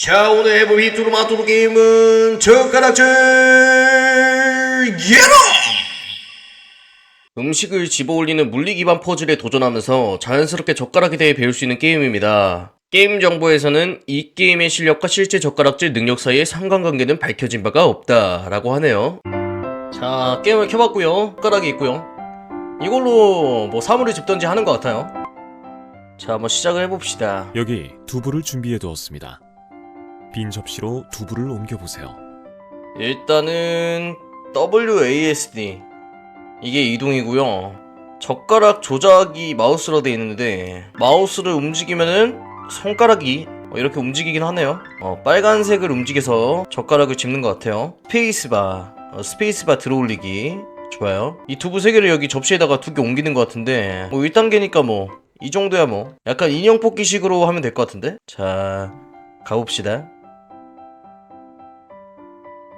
자 오늘 해볼 히트로 마토로 게임은 젓가락질 예로 음식을 집어올리는 물리 기반 퍼즐에 도전하면서 자연스럽게 젓가락에 대해 배울 수 있는 게임입니다. 게임 정보에서는 이 게임의 실력과 실제 젓가락질 능력 사이의 상관관계는 밝혀진 바가 없다라고 하네요. 자 게임을 켜봤고요. 젓가락이 있고요. 이걸로 뭐 사물을 집던지 하는 것 같아요. 자 한번 시작을 해봅시다. 여기 두부를 준비해 두었습니다. 빈 접시로 두부를 옮겨 보세요. 일단은 WASD 이게 이동이고요. 젓가락 조작이 마우스로 되어 있는데 마우스를 움직이면은 손가락이 어, 이렇게 움직이긴 하네요. 어, 빨간색을 움직여서 젓가락을 집는 것 같아요. 스페이스바, 어, 스페이스바 들어올리기 좋아요. 이 두부 세 개를 여기 접시에다가 두 개 옮기는 것 같은데 뭐 1단계니까 뭐 이 정도야 뭐 약간 인형 뽑기식으로 하면 될 것 같은데 자 가봅시다.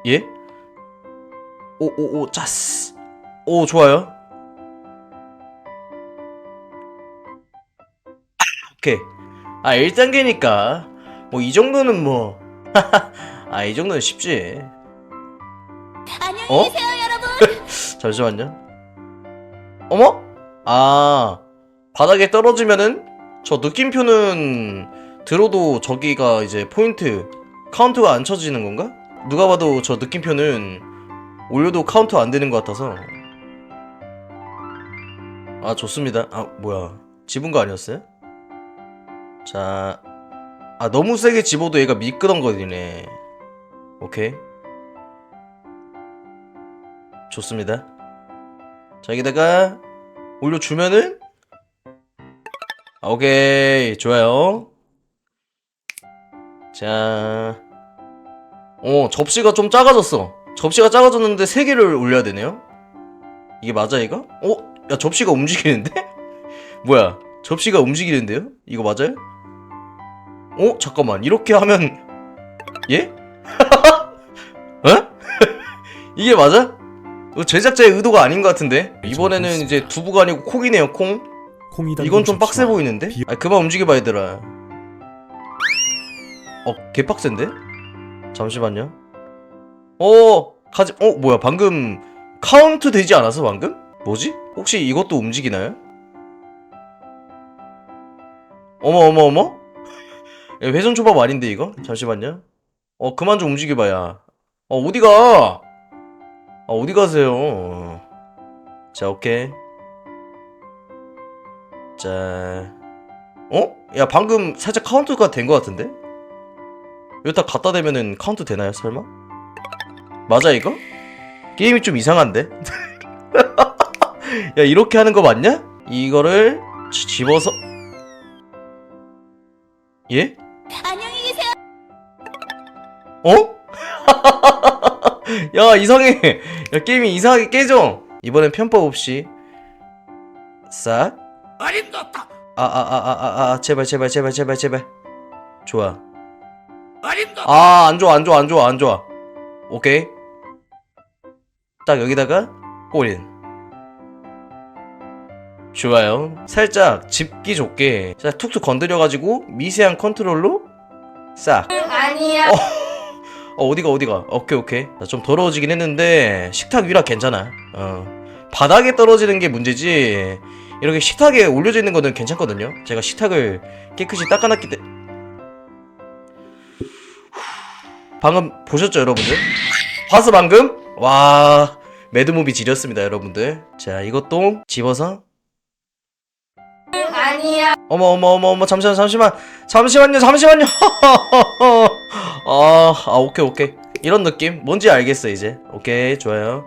예? 오오오 짜스 오 좋아요 오케이 아 1단계니까 뭐 이 정도는 뭐 아 이 정도는 쉽지 안녕히 어? 계세요, 여러분. 잠시만요 어머? 아 바닥에 떨어지면은 저 느낌표는 들어도 저기가 이제 포인트 카운트가 안 쳐지는 건가? 누가 봐도 저 느낌표는 올려도 카운트 안 되는 것 같아서. 아 좋습니다. 아 뭐야. 집은 거 아니었어요? 자, 아 너무 세게 집어도 얘가 미끄덩거리네. 오케이. 좋습니다. 자 여기다가 올려주면은 아, 오케이. 좋아요. 자 어, 접시가 좀 작아졌어. 접시가 작아졌는데 세 개를 올려야 되네요. 이게 맞아 이거? 어? 야 접시가 움직이는데? 뭐야? 접시가 움직이는데요? 이거 맞아요? 어? 잠깐만 이렇게 하면 예? 어? 이게 맞아? 이거 제작자의 의도가 아닌 것 같은데 이번에는 이제 두부가 아니고 콩이네요 콩 이건 좀 빡세 보이는데? 비- 아 그만 움직여봐 얘들아 어 개빡센데? 잠시만요 어 가지 어 뭐야 방금 카운트 되지 않았어 방금? 뭐지? 혹시 이것도 움직이나요? 어머 어머 어머 야, 회전 초밥 아닌데 이거? 잠시만요 어 그만 좀 움직여봐야 어 어디가 아 어디 가세요 자 오케이 자 어? 야 방금 살짝 카운트가 된 것 같은데? 여기다 갖다 대면은 카운트 되나요 설마? 맞아 이거? 게임이 좀 이상한데? 야 이렇게 하는 거 맞냐? 이거를 지- 집어서 예? 안녕히 계세요. 어? 야 이상해 야 게임이 이상하게 깨져 이번엔 편법 없이 싹 어림도 없다. 아아아아아아 제발 제발 제발 제발 제발 좋아 어림도없다. 아안 좋아 안 좋아 안 좋아 안 좋아. 오케이. 딱 여기다가 꼬린 좋아요. 살짝 집기 좋게. 살짝 툭툭 건드려가지고 미세한 컨트롤로 싹. 아니야. 어, 어디가 어디가? 오케이 오케이. 자, 좀 더러워지긴 했는데 식탁 위라 괜찮아. 어. 바닥에 떨어지는 게 문제지. 이렇게 식탁에 올려져 있는 거는 괜찮거든요. 제가 식탁을 깨끗이 닦아놨기 때문에 방금 보셨죠 여러분들? 봤어 방금? 와 매드무비 지렸습니다 여러분들. 자 이것도 집어서. 아니야. 어머 어머 어머 어머 잠시만 잠시만. 잠시만요 잠시만요. 아, 아 오케이 오케이. 이런 느낌? 뭔지 알겠어 이제. 오케이 좋아요.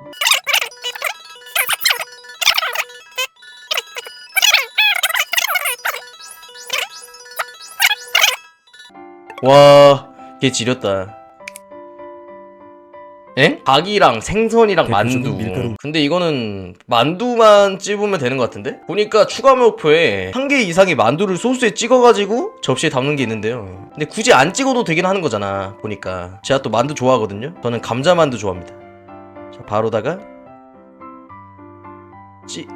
와 걔 지렸다 엥? 닭이랑 생선이랑 만두 대표적인 밀가루. 근데 이거는 만두만 찝으면 되는 것 같은데? 보니까 추가 목표에 한 개 이상의 만두를 소스에 찍어가지고 접시에 담는 게 있는데요 근데 굳이 안 찍어도 되긴 하는 거잖아 보니까 제가 또 만두 좋아하거든요 저는 감자 만두 좋아합니다 자 바로다가 찌,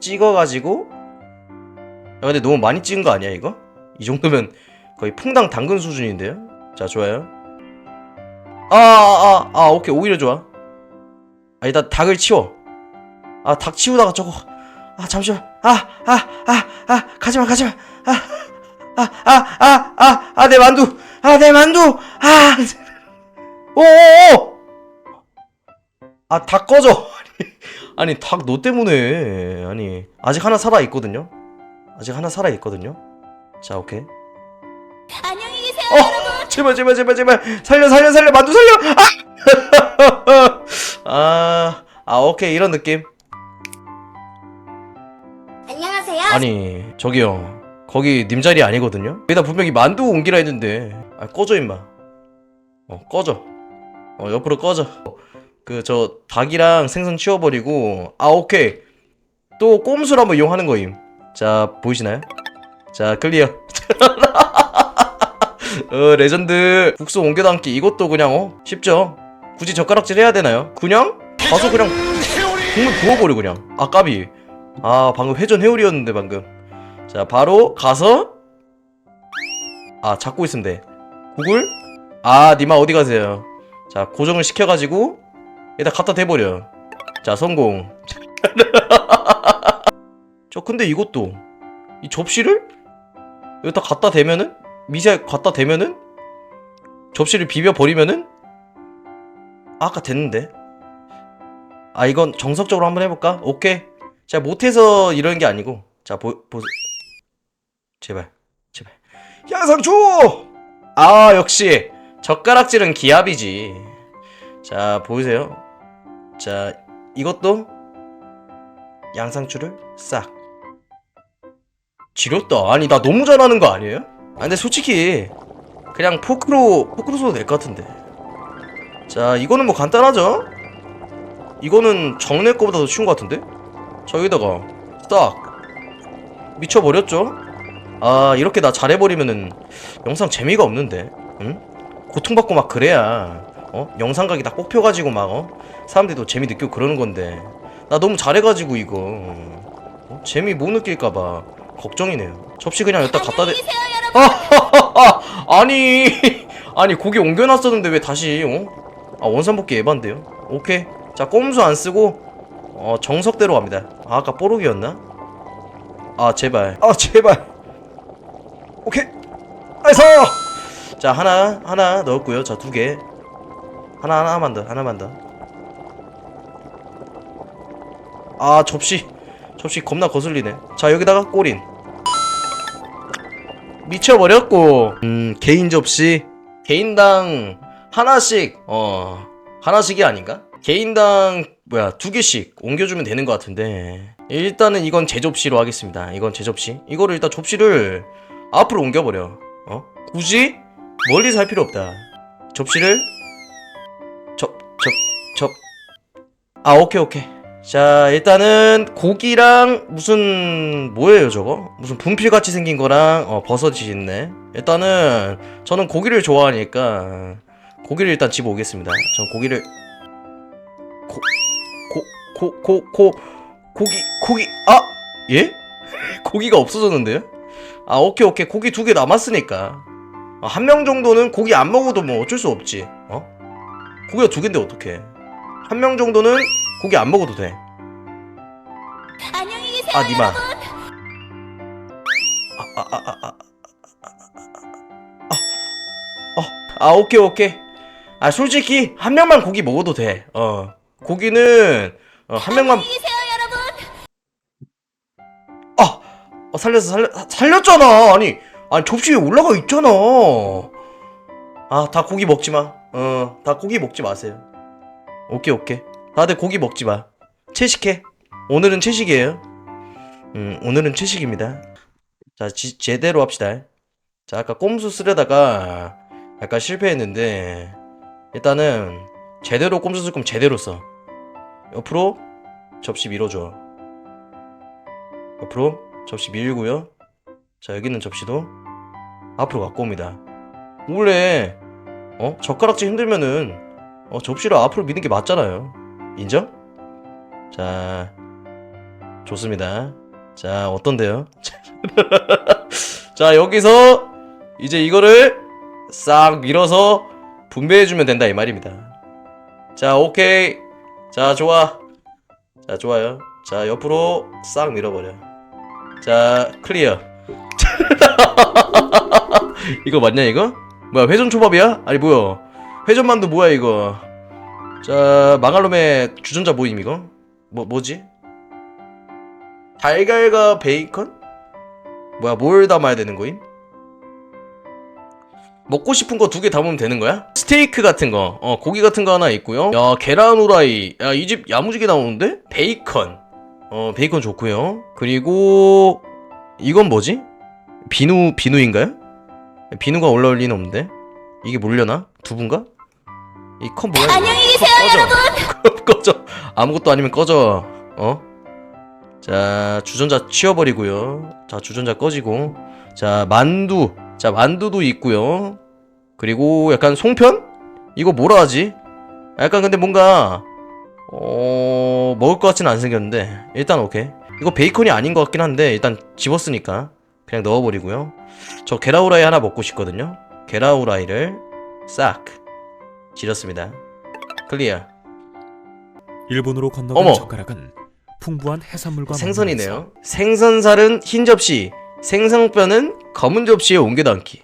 찍어가지고 야 근데 너무 많이 찍은 거 아니야 이거? 이 정도면 거의 퐁당 당근 수준인데요? 자 좋아요 아아아 아, 아, 오케이 오히려 좋아 아 일단 닭을 치워 아 닭 치우다가 저거 아 잠시만 아 아 아 아 가지마 가지마 아 아 아 아 아 내 만두 아 내 만두 아 오오오 아 닭 꺼져 아니 닭 너 때문에 아니 아직 하나 살아 있거든요 아직 하나 살아 있거든요 자 오케이 안녕히 계세요. 어 제발 제발 제발 제발. 살려 살려 살려. 만두 살려. 아 아 아, 오케이. 이런 느낌. 안녕하세요. 아니 저기요. 거기 님 자리 아니거든요? 여기다 분명히 만두 옮기라 했는데. 아 꺼져 임마. 어 꺼져. 어 옆으로 꺼져. 그 저 닭이랑 생선 치워버리고. 아 오케이. 또 꼼수를 한번 이용하는 거임. 자 보이시나요? 자 클리어 어 레전드 국수 옮겨 담기 이것도 그냥 어? 쉽죠? 굳이 젓가락질 해야 되나요? 그냥? 가서 그냥 국물 부어버려 그냥. 아 까비. 아 방금 회전 회오리였는데 방금. 자 바로 가서 아 잡고 있으면 돼. 구글? 아 니마 어디 가세요? 자 고정을 시켜가지고 여기다 갖다 대버려. 자 성공. 저 근데 이것도 이 접시를? 여기다 갖다 대면은 미세 갖다 대면은? 접시를 비벼 버리면은? 아, 아까 됐는데. 아 이건 정석적으로 한번 해볼까? 오케이. 제가 못해서 이러는 게 아니고. 자 보, 보 제발 제발. 양상추! 아 역시. 젓가락질은 기압이지. 자 보이세요? 자 이것도 양상추를 싹. 지렸다. 아니 나 너무 잘하는 거 아니에요? 아 근데 솔직히 그냥 포크로 포크로 써도 될 것 같은데 자 이거는 뭐 간단하죠? 이거는 정례 거보다 더 쉬운 것 같은데? 자 여기다가 딱 미쳐버렸죠? 아 이렇게 나 잘해버리면은 영상 재미가 없는데 응? 고통받고 막 그래야 어? 영상각이 딱 뽑혀가지고 막 어? 사람들도 재미 느끼고 그러는 건데 나 너무 잘해가지고 이거 어? 재미 못 느낄까봐 걱정이네요 접시 그냥 여기다 갖다 대 여러분. 아니 아니 고기 옮겨놨었는데 왜 다시 어? 아 원산복귀 에반데요? 오케이. 자 꼼수 안 쓰고 어 정석대로 갑니다. 아, 아까 뽀록이었나? 아 제발. 아 제발. 오케이. 나이스! 자 하나 하나 넣었고요. 자 두 개. 하나 하나만 더 하나만 더아 접시. 접시 겁나 거슬리네. 자 여기다가 꼬린 미쳐버렸고. 음 개인 접시 개인당 하나씩 어 하나씩이 아닌가? 개인당 뭐야 두 개씩 옮겨주면 되는 것 같은데. 일단은 이건 제 접시로 하겠습니다. 이건 제 접시. 이거를 일단 접시를 앞으로 옮겨버려. 어? 굳이 멀리서 할 필요 없다. 접시를 접 접 접 아 오케이 오케이 자 일단은 고기랑 무슨 뭐예요 저거? 무슨 분필같이 생긴 거랑 어 버섯이 있네. 일단은 저는 고기를 좋아하니까 고기를 일단 집어 오겠습니다. 전 고기를 고고 고 고 고기 고기 아! 예? 고기가 없어졌는데요? 아 오케이 오케이. 고기 두 개 남았으니까. 아, 한명 정도는 고기 안 먹어도 뭐 어쩔 수 없지. 어? 고기가 두 개인데 어떡해? 한 명 정도는 고기 안 먹어도 돼. 안녕히 계세요. 아, 니마. 아, 아, 아, 아, 아, 아, 오케이, 오케이. 아, 솔직히, 한 명만 고기 먹어도 돼. 어. 고기는, 어, 한 명만. 안녕히 계세요, 여러분. 아! 아, 살렸어, 살려, 살렸잖아. 아니, 아니, 접시에 올라가 있잖아. 아, 다 고기 먹지 마. 어, 다 고기 먹지 마세요. 오케이, 오케이. 다들 고기 먹지 마. 채식해. 오늘은 채식이에요. 음, 오늘은 채식입니다. 자, 지- 제대로 합시다. 자, 아까 꼼수 쓰려다가 약간 실패했는데, 일단은 제대로 꼼수 쓸 거면 제대로 써. 옆으로 접시 밀어줘. 옆으로 접시 밀고요. 자, 여기 있는 접시도 앞으로 갖고 옵니다. 원래, 어? 젓가락질 힘들면은, 어, 접시를 앞으로 미는 게 맞잖아요. 인정? 자, 좋습니다. 자, 어떤데요? 자, 여기서 이제 이거를 싹 밀어서 분배해주면 된다 이 말입니다. 자, 오케이. 자, 좋아. 자, 좋아요. 자, 옆으로 싹 밀어버려. 자, 클리어. 이거 맞냐, 이거? 뭐야, 회전 초밥이야? 아니, 뭐야. 회전만두 뭐야, 이거. 자, 망할놈의 주전자 모임, 이거? 뭐, 뭐지? 달걀과 베이컨? 뭐야, 뭘 담아야 되는 거임? 먹고 싶은 거 두 개 담으면 되는 거야? 스테이크 같은 거, 어, 고기 같은 거 하나 있고요. 야, 계란 후라이. 야, 이 집 야무지게 나오는데? 베이컨. 어, 베이컨 좋고요. 그리고 이건 뭐지? 비누 비누인가요? 비누가 올라올 리는 없는데. 이게 뭘려나? 두부인가? 이 컵 뭐야? 안녕히 계세요, 컵 꺼져. 꺼져. 아무것도 아니면 꺼져. 어? 자, 주전자 치워버리고요. 자, 주전자 꺼지고. 자, 만두. 자, 만두도 있고요. 그리고 약간 송편? 이거 뭐라 하지? 약간 근데 뭔가 어... 먹을 것 같지는 안 생겼는데 일단 오케이. 이거 베이컨이 아닌 것 같긴 한데 일단 집었으니까 그냥 넣어버리고요. 저 게라우라이 하나 먹고 싶거든요. 게라우라이를 싹 지렸습니다. 클리어. 일본으로 건너간 어머. 젓가락은 풍부한 해산물과 만나면서 생선이네요. 생선살은 흰 접시, 생선뼈는 검은 접시에 옮겨 담기.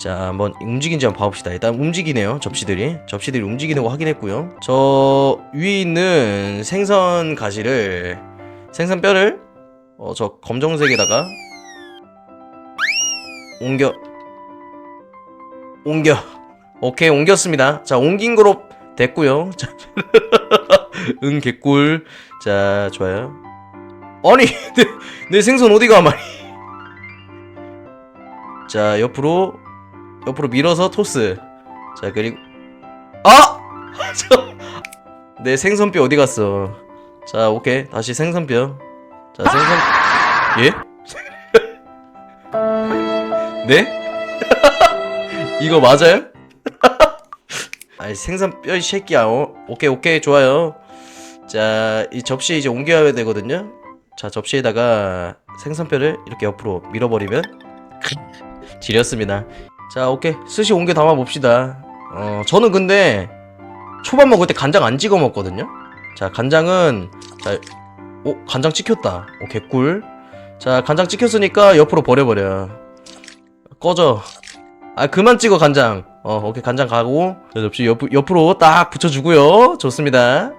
자, 한번 움직인지 한번 봐봅시다. 일단 움직이네요. 접시들이. 접시들이 움직이는 거 확인했고요. 저 위에 있는 생선 가시를 생선 뼈를 어, 저 검정색에다가 옮겨 옮겨. 오케이, 옮겼습니다. 자, 옮긴 거로 됐고요. 자, 응 개꿀. 자, 좋아요. 아니, 내, 내 생선 어디가 말이? 자, 옆으로 옆으로 밀어서 토스. 자, 그리고 아! 저, 내 생선뼈 어디 갔어? 자, 오케이. 다시 생선뼈. 자, 생선 예? 네? 이거 맞아요? 아니 생선 뼈 이 새끼야. 어? 오케이, 오케이. 좋아요. 자, 이 접시에 이제 옮겨야 되거든요. 자, 접시에다가 생선뼈를 이렇게 옆으로 밀어버리면 지렸습니다. 자, 오케이. 스시 옮겨 담아 봅시다. 어, 저는 근데 초밥 먹을 때 간장 안 찍어 먹거든요. 자, 간장은 자, 오, 간장 찍혔다. 오, 개꿀. 자, 간장 찍혔으니까 옆으로 버려버려. 꺼져. 아, 그만 찍어 간장. 어, 오케이 간장 가고 자, 접시 옆, 옆으로 딱 붙여주고요. 좋습니다.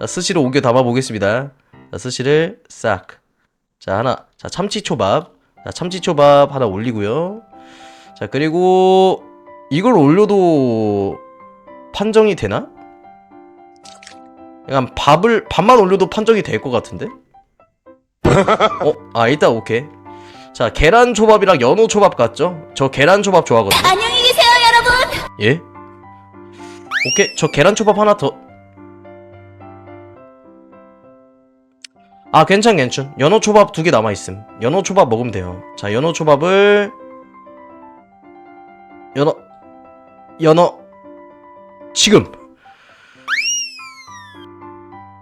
자, 스시를 옮겨 담아 보겠습니다. 자, 스시를 싹. 자, 하나. 자, 참치초밥. 자, 참치초밥 하나 올리고요. 자, 그리고 이걸 올려도 판정이 되나? 약간 밥을 밥만 올려도 판정이 될 것 같은데? 어, 아 일단 오케이. 자, 계란 초밥이랑 연어 초밥 같죠? 저 계란 초밥 좋아하거든요. 예? 오케이, 저 계란 초밥 하나 더. 아, 괜찮, 괜찮. 연어 초밥 두 개 남아있음. 연어 초밥 먹으면 돼요. 자, 연어 초밥을. 연어. 연어. 지금.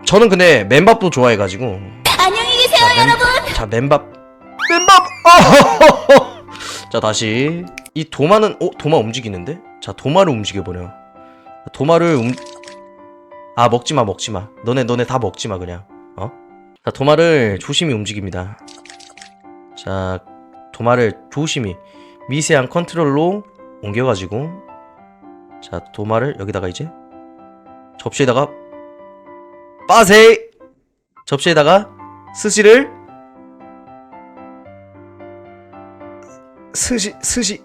저는 근데 맨밥도 좋아해가지고. 안녕히 계세요, 자, 맨, 여러분. 자, 맨밥. 맨밥! 아! 자, 다시. 이 도마는, 어? 도마 움직이는데? 자, 도마를 움직여버려. 도마를 움... 아, 먹지마, 먹지마. 너네, 너네 다 먹지마, 그냥. 어? 자, 도마를 조심히 움직입니다. 자, 도마를 조심히 미세한 컨트롤로 옮겨가지고 자, 도마를 여기다가 이제 접시에다가 빠세! 접시에다가 스시를 스시 스시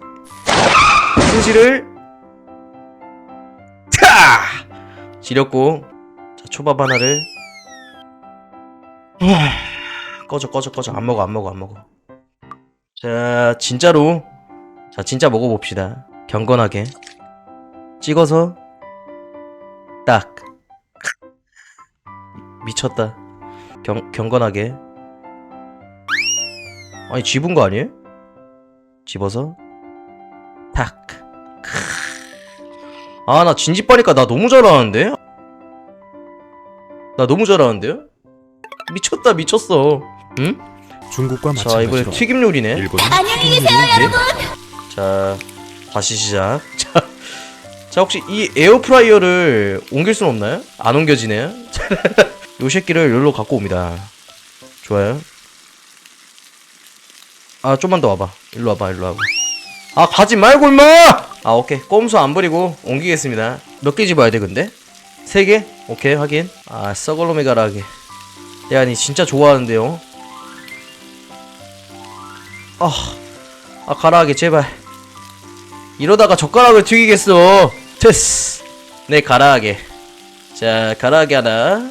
스시를 지렸고 자 초밥 하나를. 꺼져 꺼져 꺼져. 안 먹어 안 먹어 안 먹어. 자 진짜로. 자 진짜 먹어봅시다. 경건하게. 찍어서. 딱. 미쳤다. 경, 경건하게. 아니 집은 거 아니에요? 집어서. 탁. 아, 나 진집 바니까 나 너무 잘하는데? 나 너무 잘하는데요? 미쳤다, 미쳤어. 응? 중국과 자, 마찬가지로 튀김 요리네. 일본은 안녕히 계세요, 여러분. 자, 다시 시작. 자, 자 혹시 이 에어프라이어를 옮길 수는 없나요? 안 옮겨지네요. 요 새끼를 여기로 갖고 옵니다. 좋아요. 아 좀만 더 와봐. 일로 와봐. 일로 와봐. 아 가지 말고 임마! 아 오케이 꼼수 안 버리고 옮기겠습니다. 몇 개 집어야 돼 근데? 세 개? 오케이 확인. 아 썩을놈의 가라하게. 야니 진짜 좋아하는데요. 아, 아 가라하게 제발. 이러다가 젓가락을 튀기겠어. 됐어. 네 가라하게. 자 가라하게 하나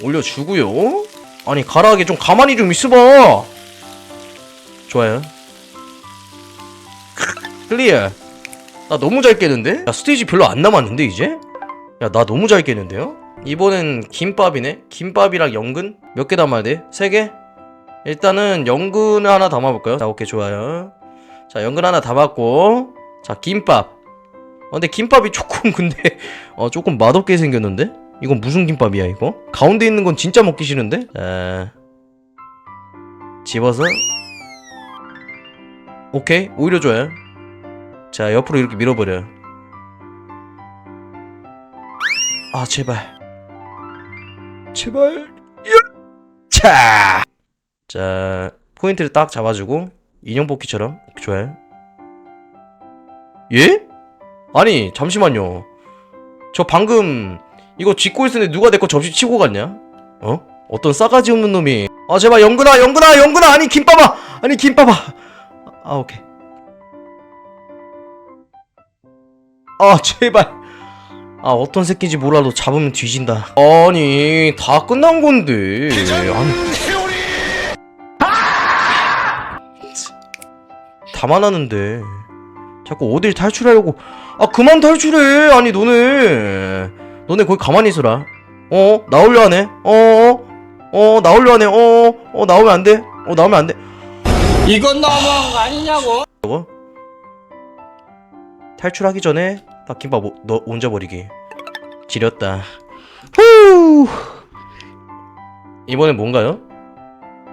올려주고요. 아니 가라하게 좀 가만히 좀 있어봐. 좋아요. 클리어. 나 너무 잘 깨는데? 야 스테이지 별로 안 남았는데 이제? 야 나 너무 잘 깨는데요? 이번엔 김밥이네? 김밥이랑 연근? 몇 개 담아야 돼? 세 개? 일단은 연근을 하나 담아볼까요? 자 오케이 좋아요 자 연근 하나 담았고 자 김밥 어, 근데 김밥이 조금 근데 어 조금 맛없게 생겼는데? 이건 무슨 김밥이야 이거? 가운데 있는 건 진짜 먹기 싫은데? 자 집어서 오케이 오히려 좋아요 자 옆으로 이렇게 밀어버려. 아 제발. 제발. 차! 자 포인트를 딱 잡아주고 인형 뽑기처럼. 좋아요. 예? 아니 잠시만요. 저 방금 이거 쥐고 있었는데 누가 내 거 접시 치고 갔냐? 어? 어떤 싸가지 없는 놈이. 아 제발 영근아 영근아 영근아! 아니 김밥아 아니 김밥아 아 오케이 아 제발. 아 어떤 새끼인지 몰라도 잡으면 뒤진다. 아니 다 끝난 건데. 아니. 다 많았는데. 자꾸 어딜 탈출하려고. 아 그만 탈출해. 아니 너네. 너네 거기 가만히 있어라. 어? 나올려 하네? 어어? 어, 나올려 하네? 어어? 어, 나오면 안돼? 어 나오면 안돼? 이건 너무한 거 아니냐고? 저거 탈출하기 전에 딱 김밥 오- 너 얹어버리기 지렸다 후 이번엔 뭔가요?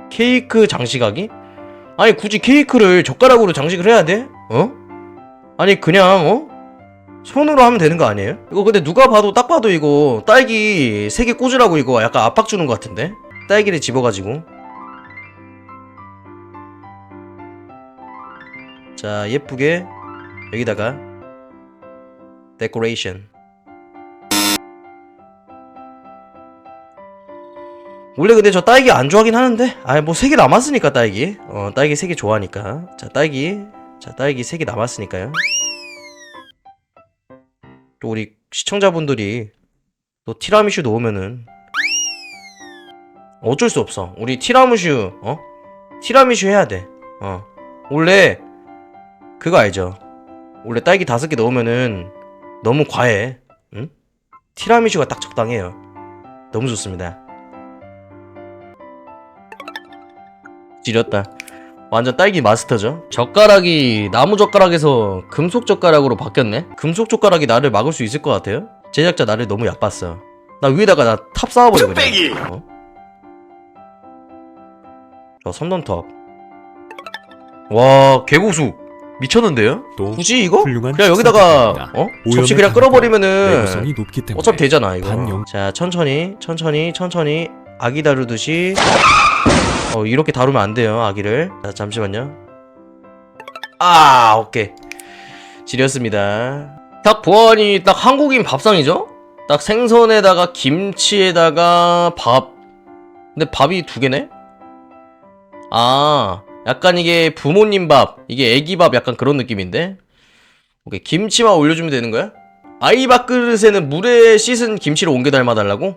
케이크 장식하기? 아니 굳이 케이크를 젓가락으로 장식을 해야 돼? 어? 아니 그냥 어? 손으로 하면 되는 거 아니에요? 이거 근데 누가 봐도 딱 봐도 이거 딸기 세 개 꽂으라고 이거 약간 압박 주는 것 같은데? 딸기를 집어가지고 자 예쁘게 여기다가 데코레이션 원래 근데 저 딸기 안 좋아하긴 하는데 아뭐 세개 남았으니까 딸기. 어 딸기 세개 좋아하니까. 자 딸기. 자 딸기 세개 남았으니까요. 또 우리 시청자분들이 또 티라미슈 넣으면은 어쩔 수 없어. 우리 티라미슈 어? 티라미슈 해야 돼어. 원래 그거 알죠? 원래 딸기 다섯 개 넣으면은 너무 과해. 응? 티라미슈가 딱 적당해요. 너무 좋습니다. 지렸다. 완전 딸기 마스터죠. 젓가락이 나무 젓가락에서 금속 젓가락으로 바뀌었네. 금속 젓가락이 나를 막을 수 있을 것 같아요. 제작자 나를 너무 얕봤어. 나 위에다가 나 탑 쌓아버려 그냥. 어? 저 섬돈탑. 와 개고수 미쳤는데요? 또 굳이 이거? 그냥 여기다가. 어? 접시 그냥 끌어버리면은 어차피 되잖아 이거 반영- 자 천천히 천천히 천천히 아기 다루듯이 어 이렇게 다루면 안 돼요 아기를 자 잠시만요 아 오케이 지렸습니다 딱 보아하니 딱 한국인 밥상이죠? 딱 생선에다가 김치에다가 밥 근데 밥이 두 개네? 아 약간 이게 부모님 밥 이게 애기 밥 약간 그런 느낌인데 오케이 김치만 올려주면 되는 거야? 아이 밥 그릇에는 물에 씻은 김치를 옮겨 닮아달라고?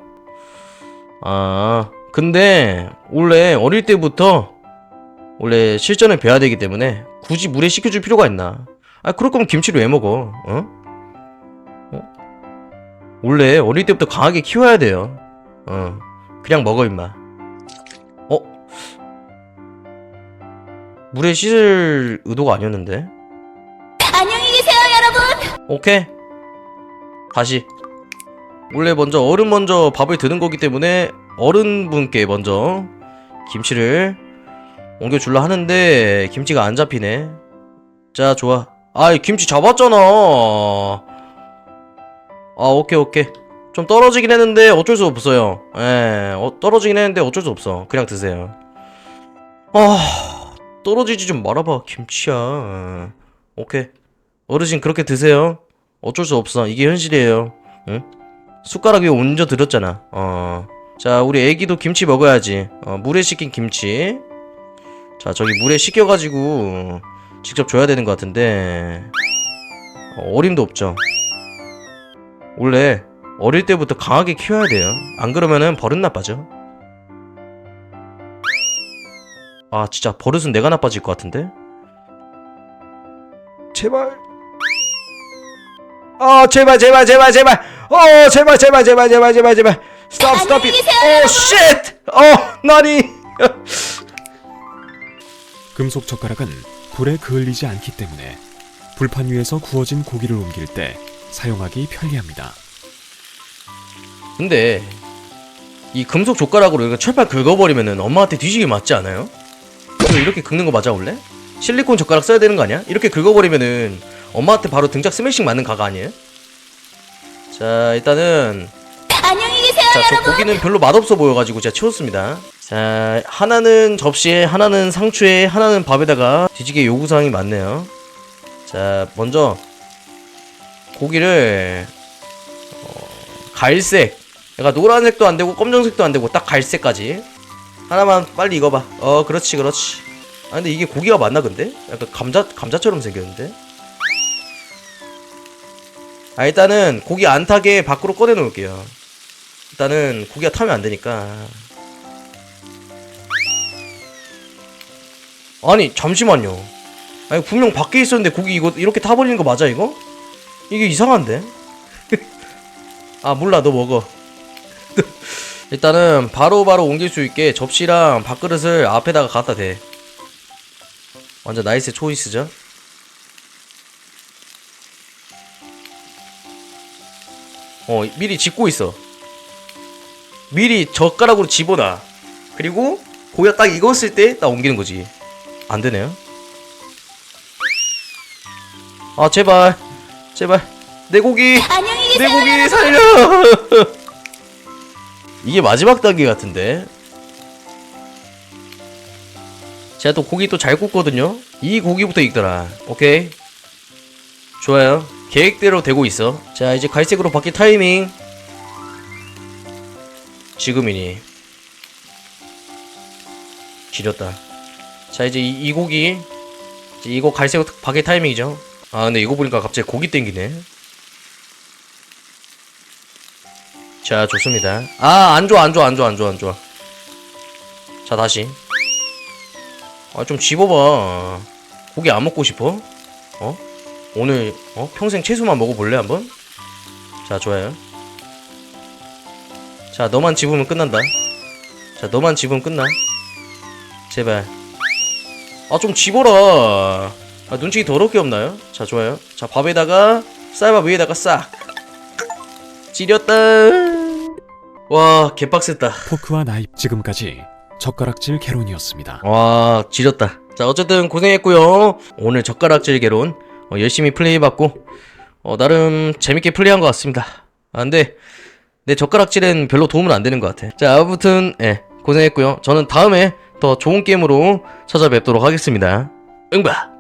아 근데 원래 어릴 때부터 원래 실전을 배워야 되기 때문에 굳이 물에 씻겨줄 필요가 있나 아 그럴 거면 김치를 왜 먹어 어? 어? 원래 어릴 때부터 강하게 키워야 돼요 어 그냥 먹어 임마 물에 씻을 의도가 아니었는데 안녕히 계세요, 여러분. 오케이. 다시. 원래 먼저 어른 먼저 밥을 드는 거기 때문에 어른분께 먼저 김치를 옮겨줄라 하는데 김치가 안 잡히네. 자, 좋아. 아이 김치 잡았잖아 아 오케이 오케이 좀 떨어지긴 했는데 어쩔 수 없어요 예 어, 떨어지긴 했는데 어쩔 수 없어 그냥 드세요 아 떨어지지 좀 말아봐 김치야. 오케이. 어르신 그렇게 드세요. 어쩔 수 없어. 이게 현실이에요. 응? 숟가락 위에 얹어 드렸잖아. 어 자 우리 애기도 김치 먹어야지. 어, 물에 식힌 김치. 자 저기 물에 식혀가지고 직접 줘야 되는 것 같은데. 어, 어림도 없죠. 원래 어릴 때부터 강하게 키워야 돼요. 안 그러면은 버릇 나빠져 아 진짜 버릇은 내가 나빠질 것 같은데? 제발. 아 제발 제발 제발 제발. 어 제발 제발 제발 제발 제발 제발. 스톱 스톱 안녕히 계세요, 오 쉣! 어 나니. 금속 젓가락은 불에 그을리지 않기 때문에 불판 위에서 구워진 고기를 옮길 때 사용하기 편리합니다. 근데 이 금속 젓가락으로 이거 철판 긁어버리면은 엄마한테 뒤지게 맞지 않아요? 이거 이렇게 긁는 거 맞아 원래? 실리콘 젓가락 써야 되는 거 아니야? 이렇게 긁어버리면은 엄마한테 바로 등짝 스매싱 맞는 가가 아니에요? 자 일단은 안녕히 계세요, 자 저 여러분. 고기는 별로 맛없어 보여가지고 제가 치웠습니다 자 하나는 접시에 하나는 상추에 하나는 밥에다가 뒤지게 요구사항이 많네요 자 먼저 고기를 어, 갈색 그러니까 노란색도 안 되고 검정색도 안 되고 딱 갈색까지 하나만 빨리 익어봐 어 그렇지 그렇지 아 근데 이게 고기가 맞나 근데? 약간 감자 감자처럼 생겼는데 아 일단은 고기 안 타게 밖으로 꺼내 놓을게요 일단은 고기가 타면 안 되니까. 아니 잠시만요. 아니 분명 밖에 있었는데 고기 이거 이렇게 타버리는 거 맞아 이거? 이게 이상한데? 아 몰라 너 먹어. 일단은 바로 바로 옮길 수 있게 접시랑 밥그릇을 앞에다가 갖다 대. 완전 나이스 초이스죠? 어 미리 짚고 있어. 미리 젓가락으로 집어놔. 그리고 고기가 딱 익었을 때 딱 옮기는 거지. 안 되네요. 아 제발 제발 내 고기 내. 고기 살려. 이게 마지막 단계 같은데. 제가 또 고기 또 잘 굽거든요. 이 고기부터 익더라. 오케이. 좋아요. 계획대로 되고 있어. 자 이제 갈색으로 바뀔 타이밍. 지금이니 지렸다 자 이제 이, 이 고기 이제 이거 갈색 바뀔 타이밍이죠 아 근데 이거 보니까 갑자기 고기 땡기네 자 좋습니다. 아 안 좋아 안 좋아 안 좋아 안 좋아 안 좋아. 자 다시. 아 좀 집어봐. 고기 안 먹고 싶어? 어? 오늘 어? 평생 채소만 먹어볼래 한번? 자 좋아요. 자 너만 집으면 끝난다. 자 너만 집으면 끝나. 제발. 아 좀 집어라. 아 눈치 더럽게 없나요? 자 좋아요. 자 밥에다가 쌀밥 위에다가 싹. 찌렸다 와 개빡셌다. 포크와 나이프 지금까지 젓가락질 개론이었습니다. 와 지렸다. 자 어쨌든 고생했고요. 오늘 젓가락질 개론 어, 열심히 플레이해봤고 어, 나름 재밌게 플레이한 것 같습니다. 아 근데 내 젓가락질은 별로 도움은 안 되는 것 같아. 자 아무튼 예 고생했고요. 저는 다음에 더 좋은 게임으로 찾아뵙도록 하겠습니다. 응바